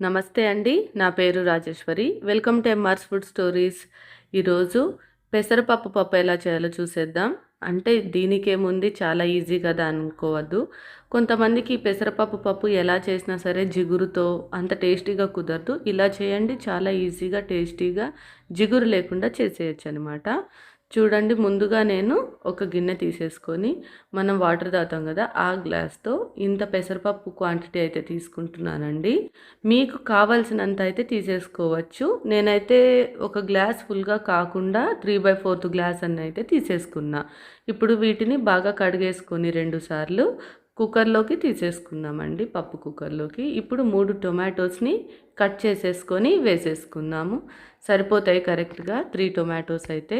నమస్తే అండి నా పేరు Rajeshwari. Welcome to M R's food stories ఈరోజు పెసరపప్పు పప్పు ఎలా చేయాలో చూసేద్దాం. అంటే దీనికేముంది? చాలా ఈజీ కదా అనుకోవద్దు. కొంతమందికి పెసరపప్పు పప్పు ఎలా చేసినా సరే జిగురుతో అంత టేస్టీగా కుదరదు. ఇలా చేయండి చాలా ఈజీగా టేస్టీగా జిగురు లేకుండా చేసేయచ్చు అనమాట చూడండి ముందుగా నేను ఒక గిన్నె తీసేసుకొని మనం వాటర్ తాగుతాం కదా ఆ గ్లాస్తో ఇంత పెసరపప్పు క్వాంటిటీ అయితే తీసుకుంటున్నానండి. మీకు కావాల్సినంత అయితే తీసేసుకోవచ్చు. నేనైతే ఒక గ్లాస్ ఫుల్గా కాకుండా త్రీ బై ఫోర్త్ గ్లాస్ అన్న అయితే తీసేసుకున్నా. ఇప్పుడు వీటిని బాగా కడిగేసుకొని రెండుసార్లు కుక్కర్లోకి తీసేసుకుందామండి పప్పు కుక్కర్లోకి. ఇప్పుడు మూడు టొమాటోస్ని కట్ చేసేసుకొని వేసేసుకుందాము. సరిపోతాయి కరెక్ట్గా త్రీ టొమాటోస్ అయితే.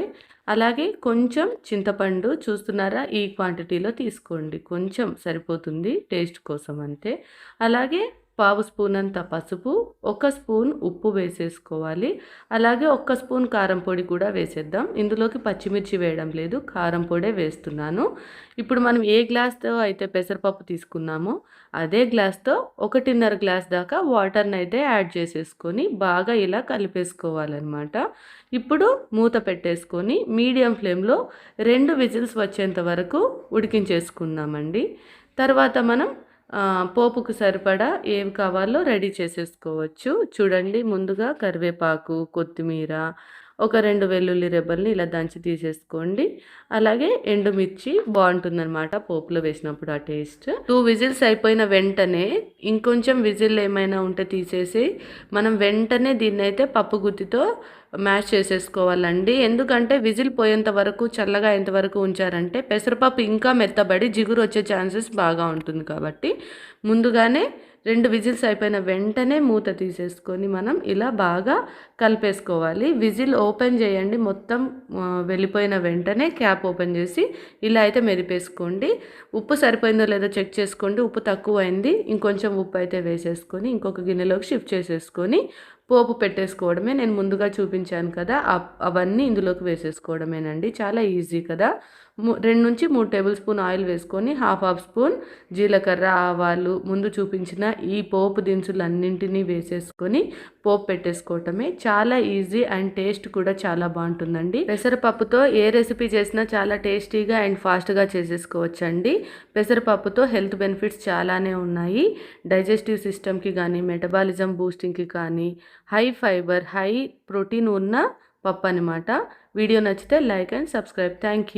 అలాగే కొంచెం చింతపండు చూస్తున్నారా? ఈ క్వాంటిటీలో తీసుకోండి. కొంచెం సరిపోతుంది టేస్ట్ కోసం అంతే. అలాగే పావు స్పూన్ అంత పసుపు ఒక స్పూన్ ఉప్పు వేసేసుకోవాలి. అలాగే ఒక్క స్పూన్ కారం పొడి కూడా వేసేద్దాం. ఇందులోకి పచ్చిమిర్చి వేయడం లేదు కారం పొడే వేస్తున్నాను. ఇప్పుడు మనం ఏ గ్లాస్తో అయితే పెసరపప్పు తీసుకున్నామో అదే గ్లాస్తో ఒకటిన్నర గ్లాస్ దాకా వాటర్ని అయితే యాడ్ చేసేసుకొని బాగా ఇలా కలిపేసుకోవాలన్నమాట. ఇప్పుడు మూత పెట్టేసుకొని మీడియం ఫ్లేమ్లో రెండు విజిల్స్ వచ్చేంత వరకు ఉడికించేసుకుందామండి. తర్వాత మనం పోపుకు సరిపడా ఏవి కావాలో రెడీ చేసేసుకోవచ్చు. చూడండి ముందుగా కరివేపాకు కొత్తిమీర ఒక రెండు వెల్లుల్లి రెబ్బల్ని ఇలా దంచి తీసేసుకోండి. అలాగే ఎండుమిర్చి బాగుంటుందన్నమాట పోపులో వేసినప్పుడు ఆ టేస్ట్. టూ విజిల్స్ అయిపోయిన వెంటనే ఇంకొంచెం విజిల్ ఏమైనా ఉంటే తీసేసి మనం వెంటనే దీన్ని అయితే పప్పు గుత్తితో మ్యాష్ చేసేసుకోవాలండి. ఎందుకంటే విజిల్ పోయేంత వరకు చల్లగా ఎంతవరకు ఉంచారంటే పెసరపప్పు ఇంకా మెత్తబడి జిగురు వచ్చే ఛాన్సెస్ బాగా ఉంటుంది కాబట్టి ముందుగానే రెండు విజిల్స్ అయిపోయిన వెంటనే మూత తీసేసుకొని మనం ఇలా బాగా కలిపేసుకోవాలి. విజిల్ ఓపెన్ చేయండి. మొత్తం వెళ్ళిపోయిన వెంటనే క్యాప్ ఓపెన్ చేసి ఇలా అయితే మెరిపేసుకోండి. ఉప్పు సరిపోయిందో లేదో చెక్ చేసుకోండి. ఉప్పు తక్కువ అయింది ఇంకొంచెం ఉప్పు అయితే వేసేసుకొని ఇంకొక గిన్నెలోకి షిఫ్ట్ చేసేసుకొని పోపు పెట్టేసుకోవడమే నేను ముందుగా చూపించాను కదా. అవన్నీ ఇందులోకి వేసేసుకోవడమేనండి. చాలా ఈజీ కదా. రెండు నుంచి మూడు టేబుల్ స్పూన్ ఆయిల్ వేసుకొని హాఫ్ హాఫ్ స్పూన్ జీలకర్ర ఆవాలు ముందు చూపించిన ఈ పోపు దినుసులు అన్నింటినీ వేసేసుకొని పోపు పెట్టేసుకోవటమే చాలా ఈజీ అండ్ టేస్ట్ కూడా చాలా బాగుంటుందండి. పెసరపప్పుతో ఏ రెసిపీ చేసినా చాలా టేస్టీగా అండ్ ఫాస్ట్గా చేసేసుకోవచ్చండి. పెసరపప్పుతో హెల్త్ బెనిఫిట్స్ చాలానే ఉన్నాయి. డైజెస్టివ్ సిస్టమ్కి కానీ మెటబాలిజం బూస్టింగ్కి కానీ హై ఫైబర్ హై ప్రోటీన్ ఉన్న పప్పు అనమాట వీడియో నచ్చితే like and subscribe. Thank you